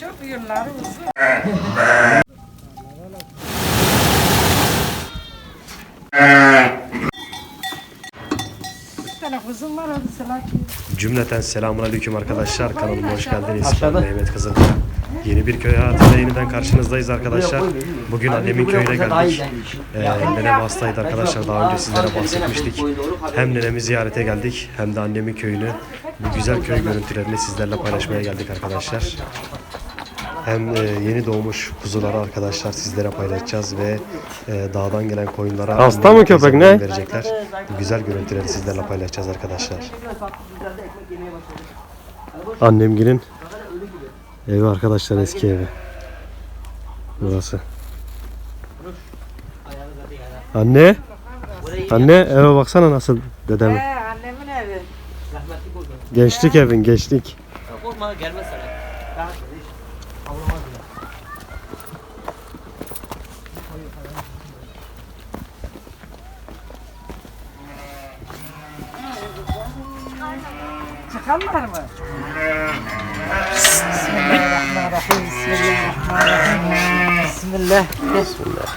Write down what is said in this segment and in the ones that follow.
Çok yılları uzun. Var adı Selaki. Cümleten selamun aleyküm arkadaşlar. Kanalıma hoş geldiniz. Ben Mehmet Kızılca. Yeni bir köy hayatıyla yeniden karşınızdayız arkadaşlar. Bugün annemin köyüne geldik. Ee, nenem hastaydı arkadaşlar. Daha önce sizlere bahsetmiştik. Hem nenemi ziyarete geldik hem de annemin köyünü, bu güzel köy görüntülerini sizlerle paylaşmaya geldik arkadaşlar. Hem e, yeni doğmuş kuzuları arkadaşlar sizlere paylaşacağız ve e, dağdan gelen koyunlara Hasta mı köpek, ne? verecekler. Bu güzel görüntüleri sizlerle paylaşacağız arkadaşlar. Annemgilin evi arkadaşlar eski evi. Burası. Anne. Anne eve baksana nasıl dedem. He annemin evi. Gençlik evin gençlik. Korkma gelmez sana. Çıkarlar mı? Bismillahirrahmanirrahim. Bismillahirrahmanirrahim. Bismillah. Bismillah.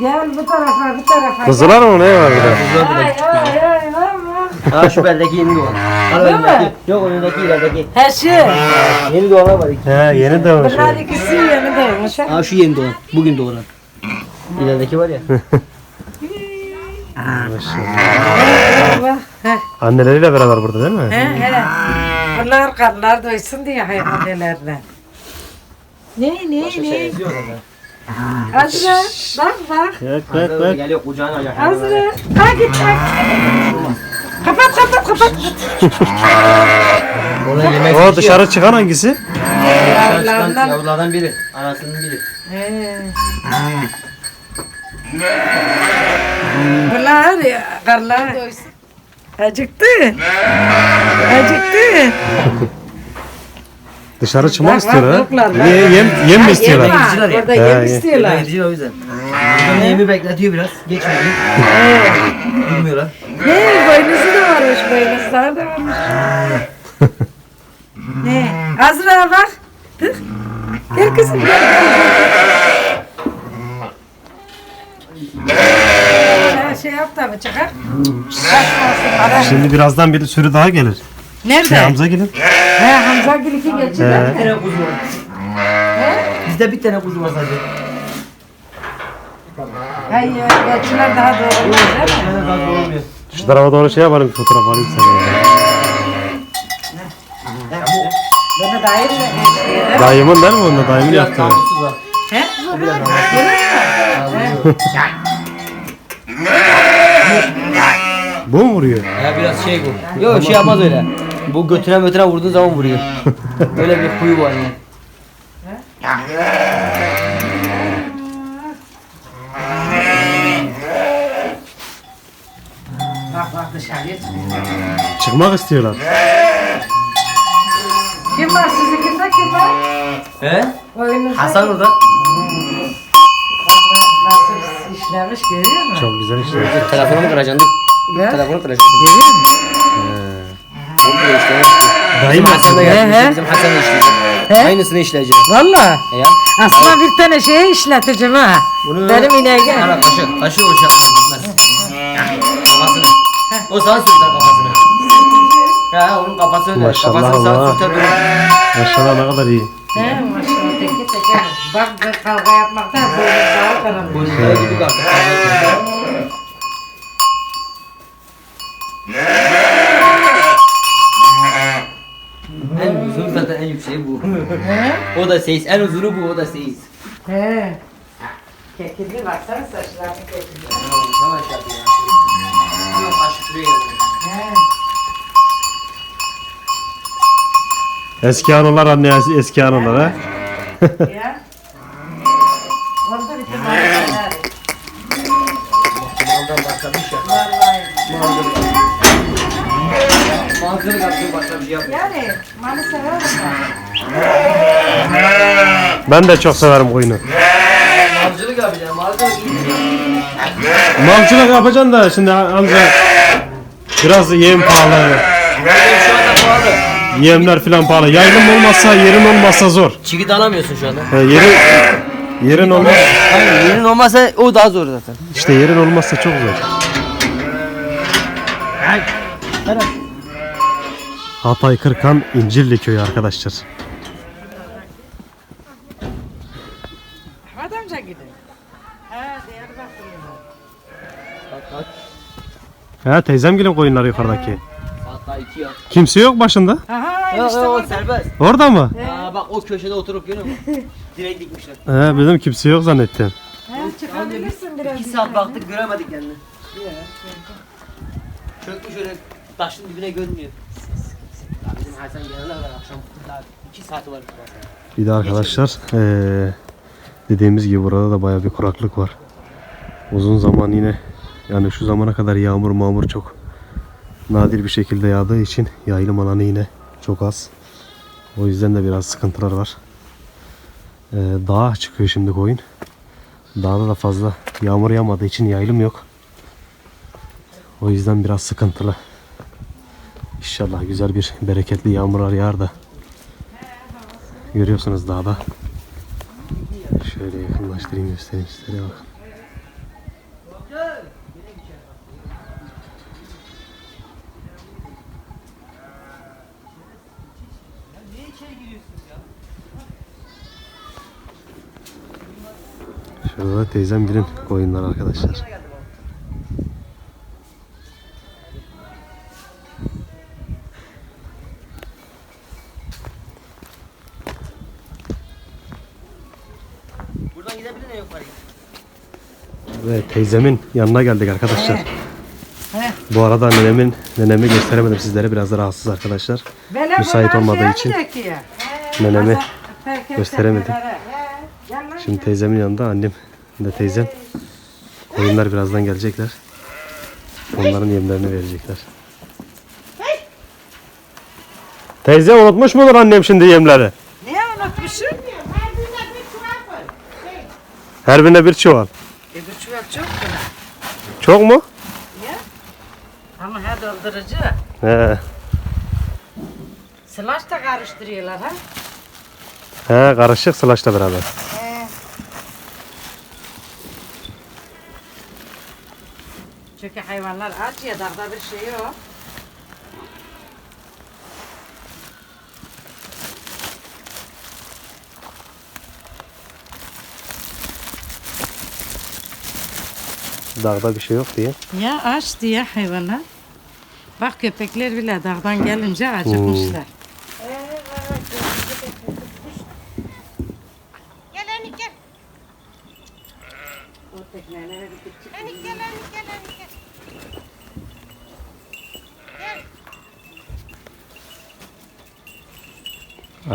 Gel bu tarafa, bu tarafa. Kızılar mı ne var burada? Ay. Ha şu beldeki yeni doğan. Değil mi? Yok önündeki ilerideki. He şu. Yeni doğanlar var iki. He yeni doğmuş. Bunlar ikisi yeni doğmuş. ha. Ha şu yeni doğan. Bugün doğuran. İlerideki var ya. Bak, he. Anneleriyle beraber burada değil mi? He he. Bunlar karnlar doysun diye hayvanlarına. Ne ne ne? Azra bak bak. Evet Böyle evet. geliyor kucağına. Azra. Ha git bak. Kapat kapat kapat. Ona yemek O dışarı çıkan hangisi? Yavrularından. yavrulardan biri. Anasının biri. He. Bunlar ya, karnlar doysun. Acıktı. Acıktı. Dışarı çıkmak Bak, istiyor ha. yoklar. Niye yem, yem mi istiyorlar? Yem var. istiyorlar ya. Orada He, yem ye- istiyorlar. Yedici o yüzden. Burada yemi bekletiyor biraz. Geçmiyor. Bilmiyorlar. Ne boynuzu da varmış boynuzlar da varmış. ne? Azra bak. Dur. Gel kızım gel. Ha, şey yap da mı çıkar? Kaçmasın. Şimdi birazdan bir sürü daha gelir. Nerede? Şey Hamza gelir. He Hamza Gülük'ü geçiyor. Bir tane kuzu var. Bizde bir tane kuzu var sadece. Hayır, geçiler daha doğru değil mi? Daha olmuyor. Şu tarafa doğru şey yaparım fotoğraf alayım sana. ya. Bunu da ayrı geçiyor. Dayımın değil mi onda? Dayımın yaptığı. He? Bu mu vuruyor? Ya biraz şey bu. Yok şey yapmaz öyle. Bu götüne götüne vurduğun zaman vuruyor. öyle bir huyu var yani. Bak bak dışarıya çıkıyor. Çıkmak istiyorlar. Kim var sizinkinde kim var? He? Oyunuzda Hasan orada. Nasıl işlemiş görüyor musun? Çok güzel işte. Telefonumu kıracaksın dur. Ya, Telefonu kıracaksın. görüyor musun? Onu da işlemiş. Dayım Hasan da He, he. gelmiş. Bizim Hasan da işleyecek. He? Aynısını işleyecek. Valla. Ya. Aslında bir tane şey işleteceğim ha. Bunu Benim ineğe. Ana taşı. Taşı o şey Kafasını. O sağa sürter kafasını. Ya onun kafası öyle. Maşallah Kafasını sağa Allah. sürter durur. Maşallah ne kadar iyi. He maşallah teki teki. Bak kavga yapmakta boynuz daha karanlık. Boynuzları gibi kalktı. En uzun zaten en yükseği bu. o da seyiz. En uzunu bu o da seyiz. He. Kekilli baksana saçlarını kekilli. Yavaş yap ya. Şuraya. He. Eski anılar anne eski anılar ha. Ya. Orada bir tane var. Maldan başka bir şey. Vallahi. Malzeme yaptığın başka bir şey yapmıyor. Yani malı severim ben. Ben de çok severim koyunu. Avcılık yapacağım. Avcılık iyi. Malcılık yapacaksın da şimdi amca biraz yem pahalı. Benim şu anda pahalı. Yemler filan pahalı. Yaylım olmazsa yerin olmazsa zor. Çigit alamıyorsun şu anda. He, yerin yerin olmaz. Aynen yerin olmazsa o daha zor zaten. İşte yerin olmazsa çok zor. Hatay Kırkan İncirli köyü arkadaşlar. Adamca gidin. Ha Diyarbakır'ın. Saat kaç? He teyzem gelin koyunlar yukarıdaki. Saat daha iki ya. Kimse yok başında. Aha Yok işte yok o orada. serbest. Orada mı? Aa bak o köşede oturup görüyor musun? Direkt dikmişler. He bizim kimse yok zannettim. Ha, çıkabilirsin biraz. İki saat baktık göremedik kendini. Çökmüş öyle taşın dibine görünüyor. Ya bizim Hasan gelene kadar akşam daha iki saati var. Bir de arkadaşlar eee, dediğimiz gibi burada da baya bir kuraklık var. Uzun zaman yine yani şu zamana kadar yağmur mağmur çok nadir bir şekilde yağdığı için yaylım alanı yine çok az. O yüzden de biraz sıkıntılar var. Eee dağa çıkıyor şimdi koyun. Dağda da fazla yağmur yağmadığı için yaylım yok. O yüzden biraz sıkıntılı. İnşallah güzel bir bereketli yağmurlar yağar da Görüyorsunuz dağda. Şöyle yakınlaştırayım göstereyim sizlere bakın. Teyzem gelin koyunlar arkadaşlar. Buradan gidebilir ne yukarı? Ve teyzemin yanına geldik arkadaşlar. He. Bu arada nenemin nenemi gösteremedim sizlere biraz da rahatsız arkadaşlar. Müsait olmadığı için nenemi gösteremedim. Şimdi teyzemin yanında annem de teyzem. Koyunlar birazdan gelecekler. Onların yemlerini verecekler. Teyze unutmuş mudur annem şimdi yemleri? Niye unutmuşsun? Her birine bir çuval. E bu çuval çok mu? Çok mu? Ya. Ama ha doldurucu. He. Slash da karıştırıyorlar ha. He karışık sılaşla beraber. Çünkü hayvanlar aç ya dağda bir şey yok. Dağda bir şey yok diye. Ya aç diye hayvanlar. Bak köpekler bile dağdan gelince acıkmışlar. Gel Enik gel. Enik gel Enik gel Enik gel.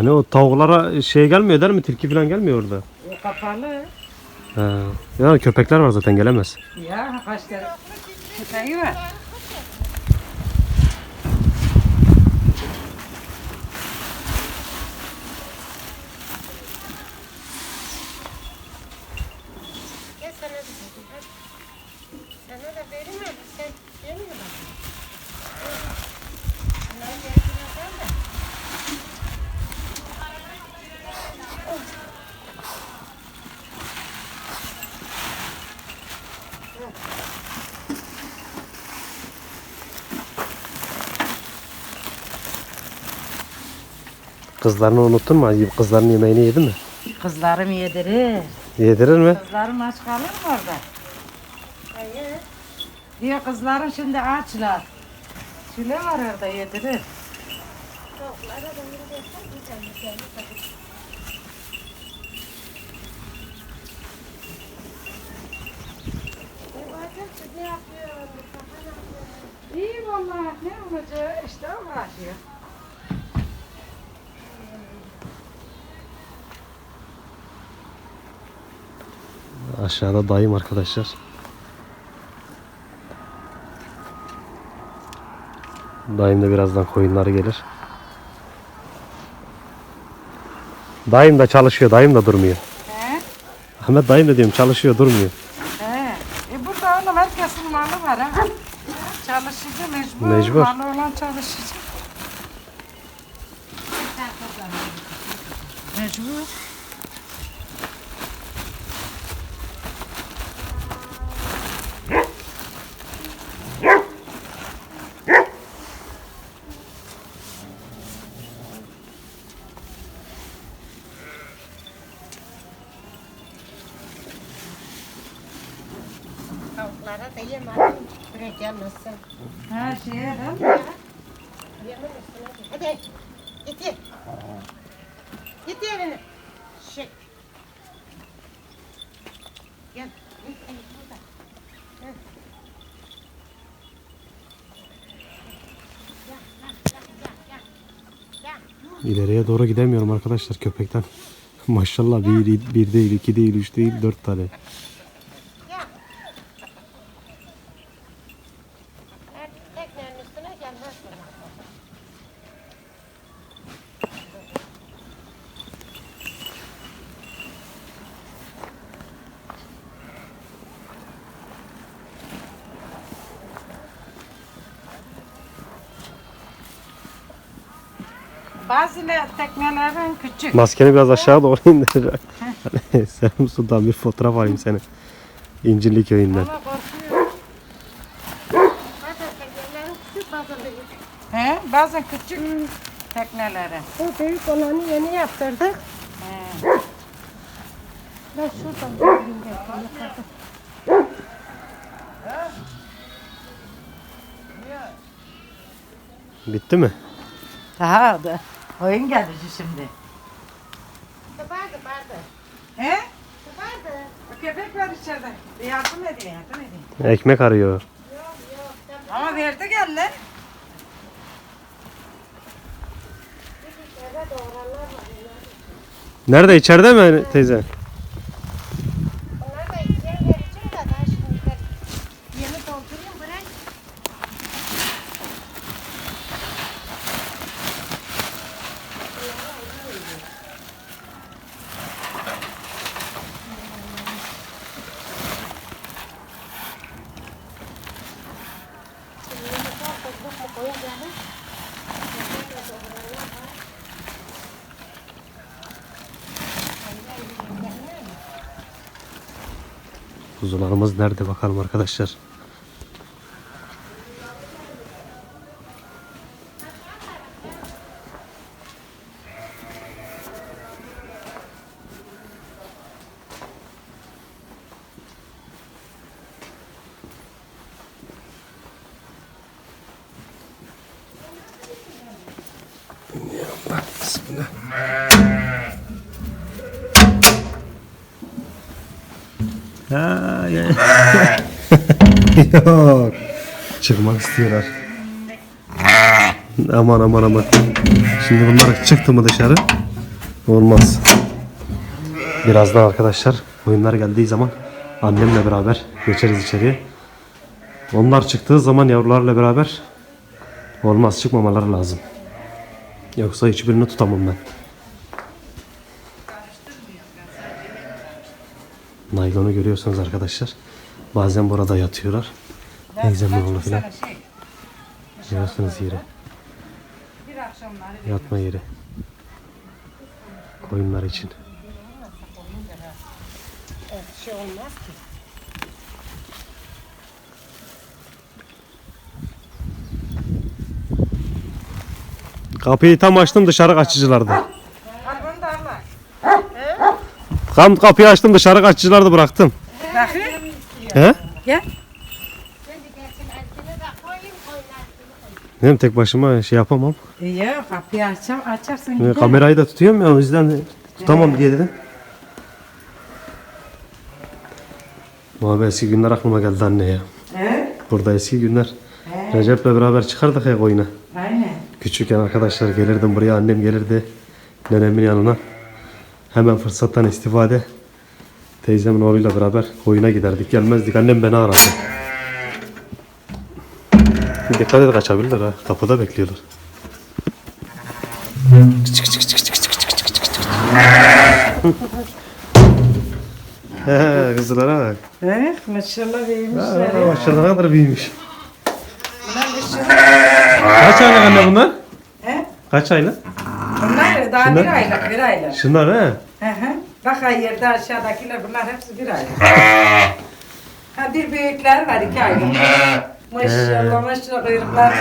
Hani o tavuklara şey gelmiyor der mi? Tilki falan gelmiyor orada. O kapalı. He. Yani köpekler var zaten gelemez. Ya kaç tane köpeği var. Gel sana da vereyim. Sana da vereyim mi? Sen değil mi Kızlarını unuttun mu? Kızların yemeğini yedi mi? Kızlarım yedirir. Yedirir mi? Kızlarım aç kalır mı orada? Hayır. Diyor kızlarım şimdi açlar. Süle var orada yedirir. İyi vallahi ne olacak işte uğraşıyor. Aşağıda dayım arkadaşlar. Dayım da birazdan koyunları gelir. Dayım da çalışıyor. Dayım da durmuyor. He? Ahmet dayım da diyorum çalışıyor durmuyor. He. E burada oğlum herkesin malı var ha. Çalışıcı mecbur. Mecbur. Malı olan çalışıcı. Mecbur. Yanmasın. Her şeye de. Üstüne. Hadi. Git ye. Git yerine. Şık. Gel. İleriye doğru gidemiyorum arkadaşlar köpekten. Maşallah bir, bir değil, iki değil, üç değil, dört tane. Gel. Her teknenin üstüne gelmez bana. Bazı ne- teknelerin küçük. Maskeni biraz aşağı doğru indir. Selam Sultan bir fotoğraf alayım seni. İncirli köyünden. Ama korkuyor. Bazen teknelerin küçük bazen büyük. He? Bazen küçük tekneleri. Bu büyük olanı yeni yaptırdık. He. Ben şuradan belki yukarıda. Bitti mi? Daha da oyun geldi şimdi. Vardı vardı. He? O köpek var içeride. Bir Yardım edin, yardım edin. Ekmek arıyor. Ama verdi gel lan. Eve doğranlar var. Nerede içeride mi teyze? Onlar da içeri vereceğim de daha şimdi ben yeni doldurayım bırak. Kuzularımız nerede bakalım arkadaşlar. Çıkmak istiyorlar. Aman aman aman. Şimdi bunlar çıktı mı dışarı? Olmaz. Birazdan arkadaşlar oyunlar geldiği zaman annemle beraber geçeriz içeriye. Onlar çıktığı zaman yavrularla beraber olmaz çıkmamaları lazım. Yoksa hiçbirini tutamam ben. Naylonu görüyorsunuz arkadaşlar. Bazen burada yatıyorlar. Teyzemin oğlu filan. Bir akşamları Yatma yeri. Koyunlar için. Evet, şey olmaz ki. Kapıyı tam açtım dışarı kaçıcılardı. Tam kapıyı açtım dışarı kaçıcılardı bıraktım. He? Gel. Şimdi gelsin erkine de koyayım koyun Benim tek başıma şey yapamam. Ya kapıyı açam, açarsın Ee, gider. Kamerayı da tutuyorum ya o yüzden de tutamam diye dedim. Abi eski günler aklıma geldi anne ya. He? Burada eski günler. He. Recep'le beraber çıkardık ya koyuna. Aynen. Küçükken arkadaşlar gelirdim buraya annem gelirdi nenemin yanına. Hemen fırsattan istifade teyzemin oğluyla beraber koyuna giderdik. Gelmezdik annem beni aradı. Dikkat et kaçabilirler ha. Kapıda bekliyorlar. He, kızlara bak. Eh, maşallah büyümüşler. Ha, ya. Maşallah ne kadar büyümüş. Bunlar bir şey. Kaç aylık anne bunlar? He? Kaç aylık? Bunlar daha Şunlar- bir aylık, bir aylık. Şunlar he. Hı hı. Bak ha yerde aşağıdakiler bunlar hepsi bir aylık. ha bir büyükler var iki aylık. Maşallah maşallah kuyruklar.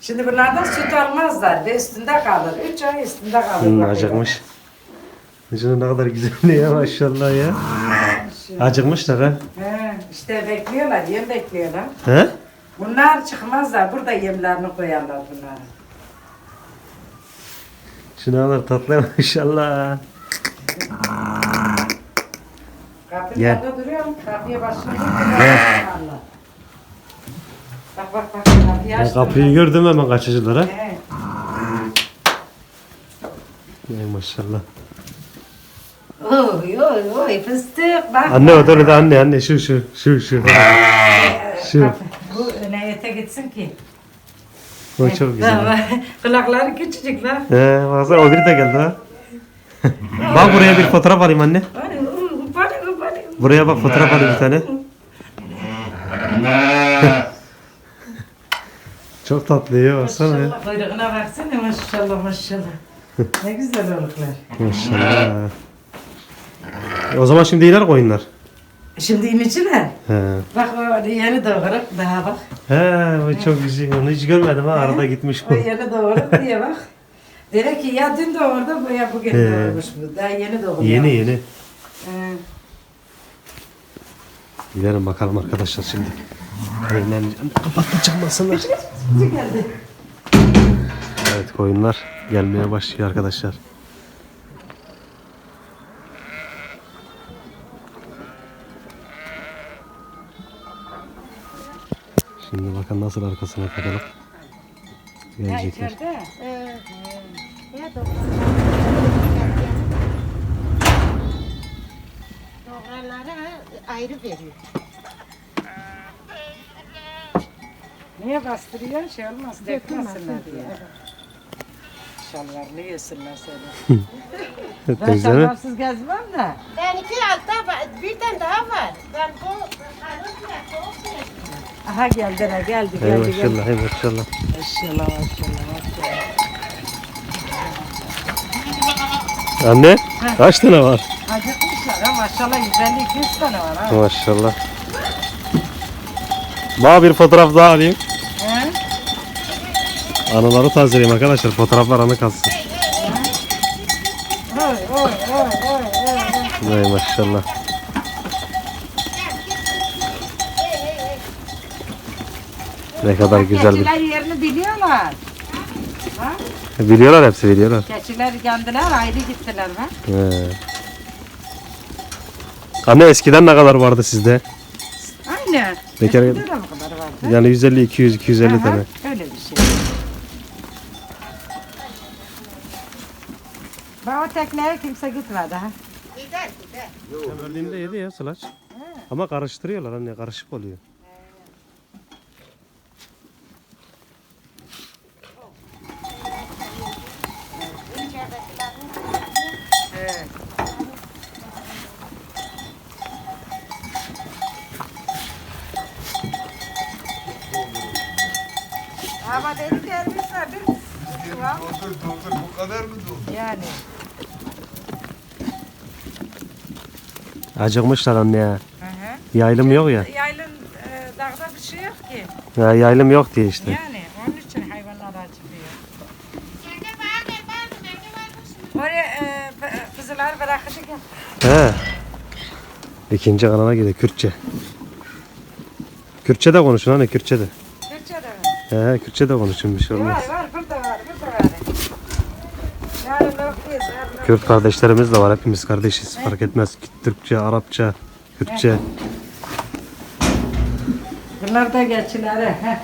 Şimdi bunlardan süt almazlar ve üstünde kalır. Üç ay üstünde kalır. Hmm, acıkmış. Şunun ne kadar güzel ya maşallah ya. Acıkmışlar ha. He, işte bekliyorlar, yem bekliyorlar. He? Bunlar çıkmazlar, burada yemlerini koyarlar bunlara. Şuna kadar tatlı maşallah. Kapının Gel. Kapıya. Allah. Bak bak bak, kapıyı Ben açtım. kapıyı gördüm hemen kaçıcılar ha. He. Ey maşallah. Oy oy oy fıstık bak. Anne o da öyle anne anne şu şu şu şu. şu. Kapı- Bu neyete gitsin ki. O çok güzel. Kulakları küçücük lan. He baksana o biri de geldi ha. bak buraya bir fotoğraf alayım anne. Hadi. Buraya bak fotoğraf alayım bir tane. çok tatlı ya baksana ya. Maşallah kuyruğuna baksana maşallah maşallah. ne güzel oluklar. Maşallah. E, o zaman şimdi iler koyunlar. Şimdi iniciler. He. Bak o yeni doğuruk daha bak. He o çok güzel. Onu hiç görmedim ha arada gitmiş O bu. yeni doğuruk diye bak. Dedi ki ya dün doğurdu bu ya bugün He. doğurmuş bu. Daha yeni doğuruyor. Yeni yeni. He. Gidelim bakalım arkadaşlar şimdi. Koyunlar kapattı. Evet koyunlar gelmeye başlıyor arkadaşlar. Şimdi bakın nasıl arkasına takalım. Ya Gelecekler. içeride. Ee, ya doğru. Doğranlara ayrı veriyor. Niye bastırıyor? Şey olmaz, dökmesinler diye. Şalvarını yesinler seni. ben şalvarsız gezmem de. Benimki altta var, bir tane daha var. Ben bu. Aha geldi, Hey geldi, geldi. maşallah, hey maşallah. Maşallah, maşallah, maşallah. Anne, kaç tane var? Ha maşallah 150-200 tane var ha. Maşallah. Bana bir fotoğraf daha alayım. He? Anıları tazeleyeyim arkadaşlar. Fotoğraflar anı kalsın. Oy, oy, oy, oy, oy. Hey maşallah. Ne kadar güzel bir... Keçiler yerini biliyorlar. Biliyorlar hepsi biliyorlar. Keçiler geldiler, ayrı gittiler bak. He. Anne eskiden ne kadar vardı sizde? Aynen. Kere- bu kadar vardı. Yani 150, 200, 250 Aha, tane. Öyle bir şey. Bak o tekneye kimse gitmedi ha. Gider gider. Berlin'de yedi ya sılaç. Ama karıştırıyorlar anne karışık oluyor. Evet. Ama dedi gelmişler bir çuval. Doldur doldur bu kadar mı doldur? Yani. Acıkmışlar anne ya. Hı hı. Yaylım yok ya. Yaylın e, dağda bir şey yok ki. ya yaylım yok diye işte. Yani onun için hayvanlar acıkıyor. Nerede var ne var nerede var? Oraya e, b- kızılar bırakıcı gel. He. İkinci kanala gidiyor Kürtçe. Kürtçe de konuşun anne Kürtçe de. Türkçe de. He Kürtçe de konuşun bir şey olmaz. Var var burada var burada var. Yani lokuyuz. Kürt kardeşlerimiz de var. Hepimiz kardeşiz. Fark etmez. Türkçe, Arapça, Kürtçe. Bunlar da geçileri. heh.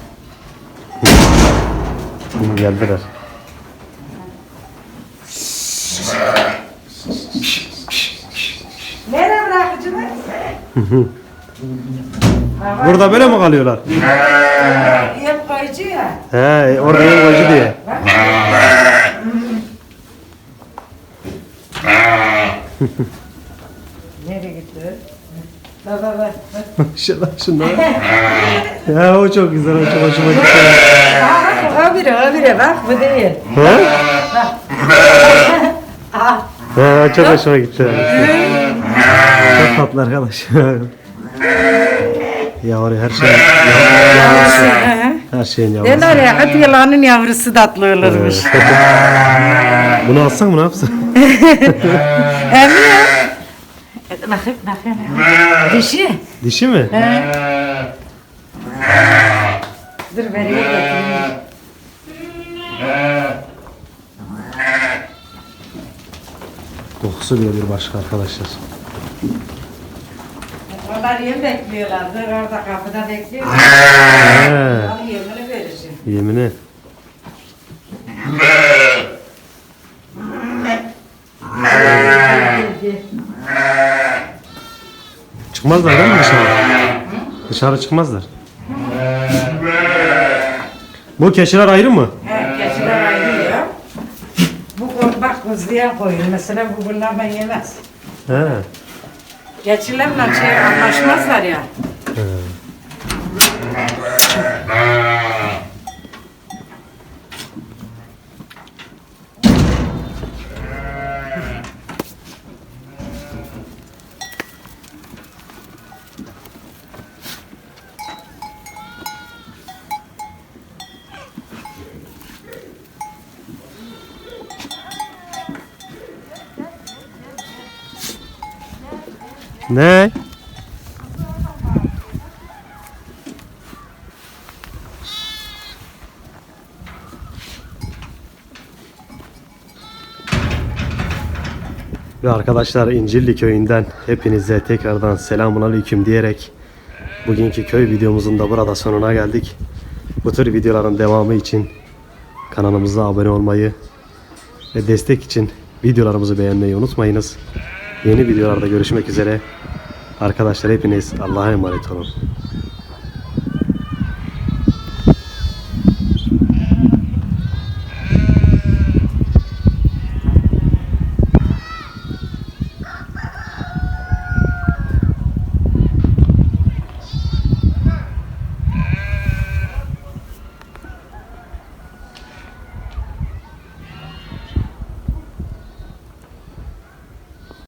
Hı, Geldiler. Nereye bırakıcılar? Burada böyle mi kalıyorlar? Yem koyucu ya. He, orada yem koyucu diye. Nereye gitti? Bak bak bak. Maşallah şunlar. ya o çok güzel, o çok hoşuma gitti. Bak o biri o biri bak bu değil. Ha? Ah. Ha, çok hoşuma gitti. çok tatlı arkadaş. Yavru her şey. Her şeyin yavrusu. Derler ya hadi yılanın yavrusu tatlı olurmuş. Bunu alsan mı ne yapsın? Hem ya. Bakayım bakayım. Dişi. Dişi mi? Dur vereyim getireyim. Kokusu bile bir başka arkadaşlar. Onlar yem bekliyorlardı. Orada kapıda bekliyorlar. He, Al yemini vereceğim. yemini. Çıkmazlar değil mi dışarı? Dışarı çıkmazlar. Bu keçiler ayrı mı? He, keçiler ayrılıyor. Bu ko- bak kızlıya koyun. Mesela bu bunlardan yemez. He. Keçilerle şey anlaşmazlar ya. Ne? Ve arkadaşlar İncirli köyünden hepinize tekrardan selamun aleyküm diyerek bugünkü köy videomuzun da burada sonuna geldik. Bu tür videoların devamı için kanalımıza abone olmayı ve destek için videolarımızı beğenmeyi unutmayınız. Yeni videolarda görüşmek üzere. Arkadaşlar hepiniz Allah'a emanet olun.